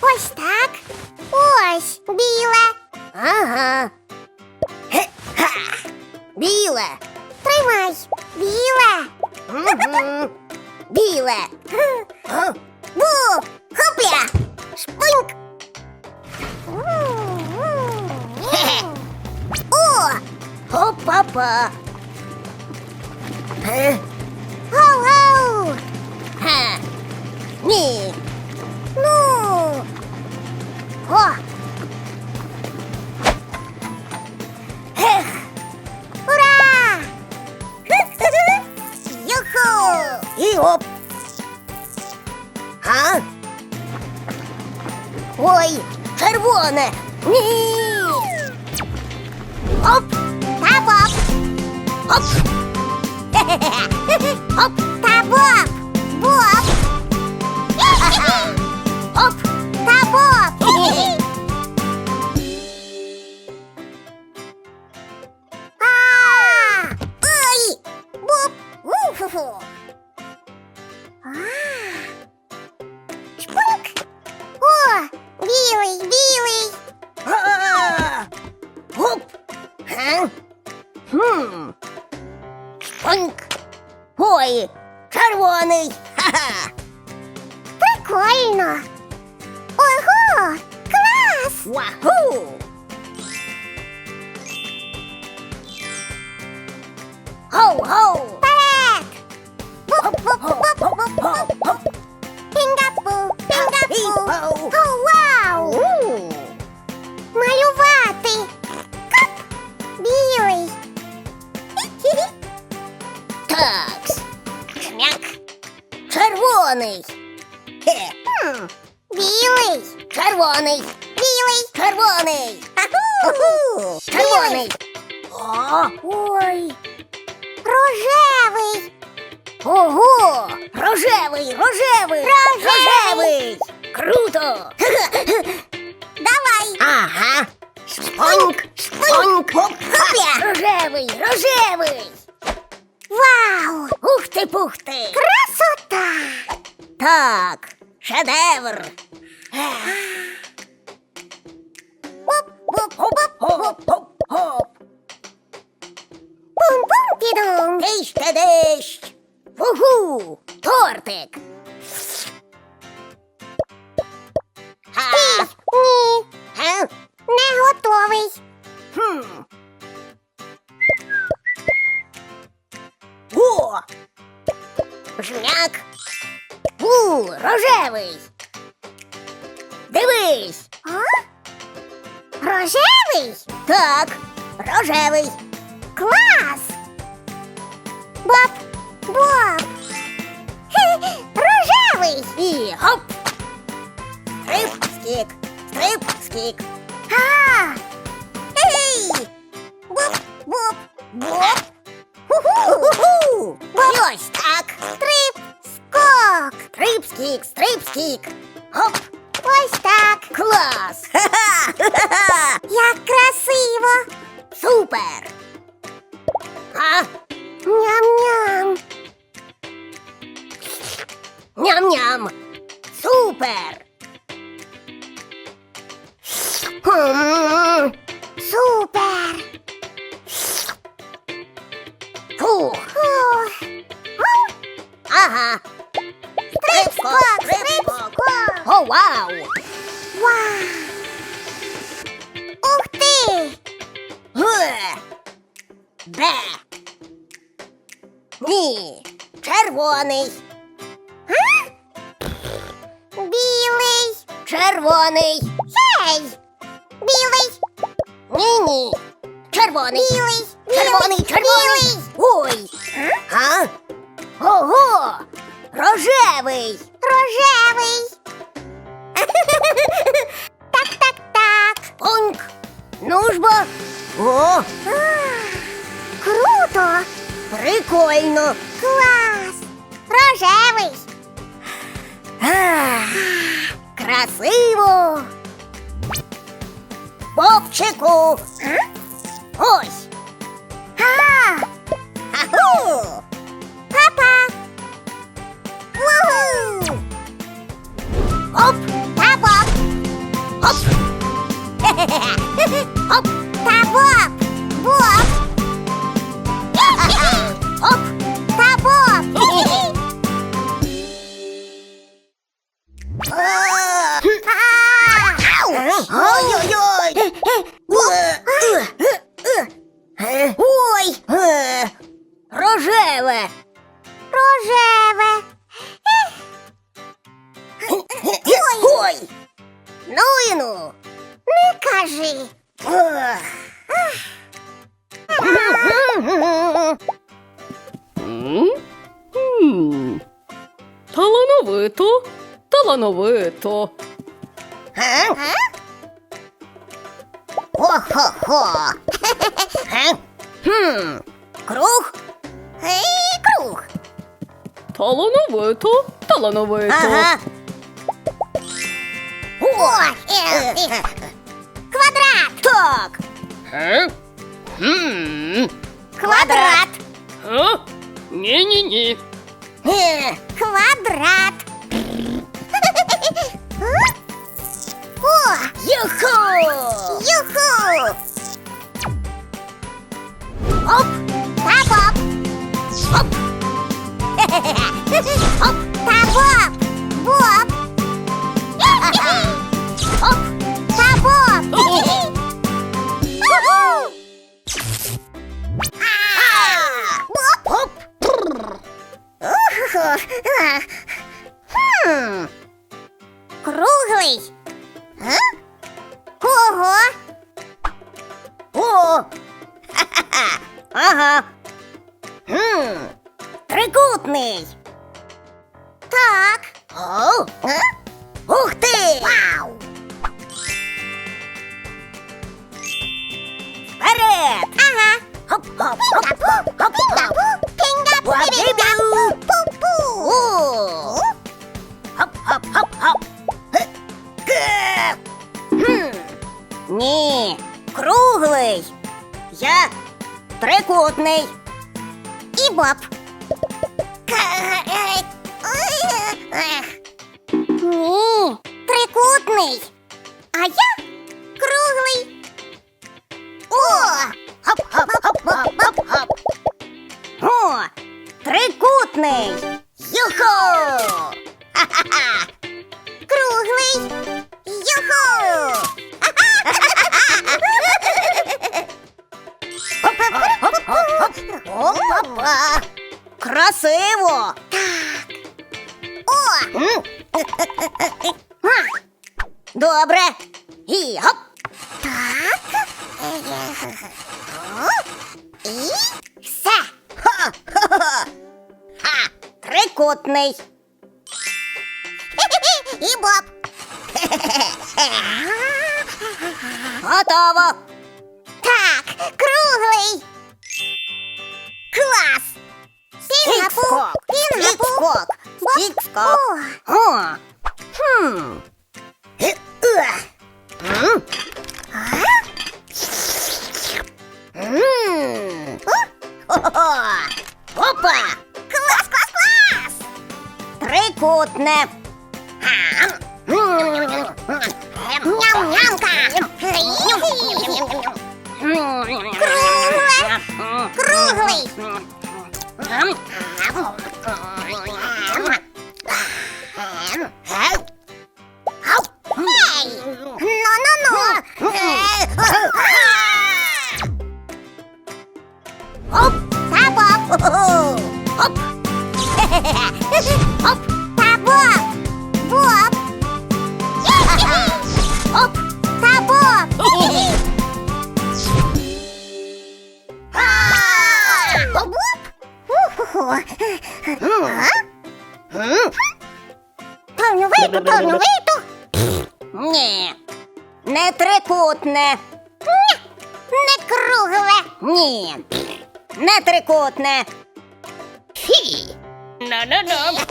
Ось так. Ось біле. Ага. Біле. Тримай. Біле. Біле. Га. Бу. Хопля. Шпиньк. О! Хоп-па-па. Червоне. Ні. Оп, Та боп! оп. Хе-хе-хе. Оп, Прикольно! Ого! Клас! Ваху. Хоу-хоу. Вперед! Буп-буп-буп-буп-буп! Пінгапу! Пінгапу! Пінгапу! О, вау! У. Малювати! Кап! Білий! Такс. Шмяк. Червоний. Червоний. Білий! Червоний. Аху! Червоний. О. Ой! Рожевий! Ого. Рожевий, рожевий. Рожевий. Круто. Давай! Ага. Шпоньк. Шпоньк. Рожевий, рожевий. Вау! Ух ти, пух ти. Красота! Так. Шедевр. Дищ та дищ. Угу. Тортик. Ха. Ні, Га? не готовий. Хм. О! Жмяк. У, рожевий. Дивись. А? Рожевий? Так, рожевий. Клас! Боб! Боб! Рожевий! І гоп. Стрип, скік, стрип, скік. А! Ей! Боб! Боб! Боп. Ху-ху. І ось так. Трип! Скок! Стрип, скік, стрип, скік. Гоп. Ось так! Клас. Ха-ха. Ха-ха. Як красиво! Супер. А? Ням-ням! Ням-ням. Супер. Супер! Фух. Ага. Стрип-скок! Стрип-скок! О, вау. Вау! Ух ти! Бе. Ні. Червоний. Червоний. Гей! Білий! Ні-ні. Червоний. Білий! Червоний, червоний. Білий! Ой. А? Ого. Рожевий. Рожевий! Так, так, так! Онк. Ну ж бо. О, А, Круто! прикольно. Клас! Рожевий! Ах, красиво. Попчику. Ось. Ой! Ну і ну! Не кажи! Талановито, талановито. Га? О-хо-хо! Хм, Круг? Ей, круг! Талановито, талановито. Ага. О, е, е. Квадрат! Так. Е? М. Квадрат! Е? Ні-ні-ні. Е, Квадрат! О, Юху! юху! Оп! Та Боб! Оп! Оп! Та Хм. Круглий. Га? Ого! О! Ха-ха-ха! Ага. Хм. Трикутний. Так. О! Е? Ух ти! Вау! Вперед! Ага. Хоп-хоп, Пінга-пу, хоп-хоп, пінга-пу, пінга-пу, Ні, круглий. Я трикутний. І Боб. Ні, трикутний. А я круглий. О! Хоп-хоп-хоп-хоп-хоп-хоп. О, трикутний. Юху! Красиво! О! М. Добре. І гоп! Так. І все. Ха-ха-ха! Ха! Трикутний. І Боб. Готово. Так, круглий. Клас. Стік-скок. Боб. Стік-скок. О. Хм. Опа! Клас, клас, клас. Трикутне. Ням-нямка. Круглий. Ну-ну-ну. Талановито, талановито. Ні. Не трикутне. Не кругле. Ні. Не трикутне. Фі. На-на-на.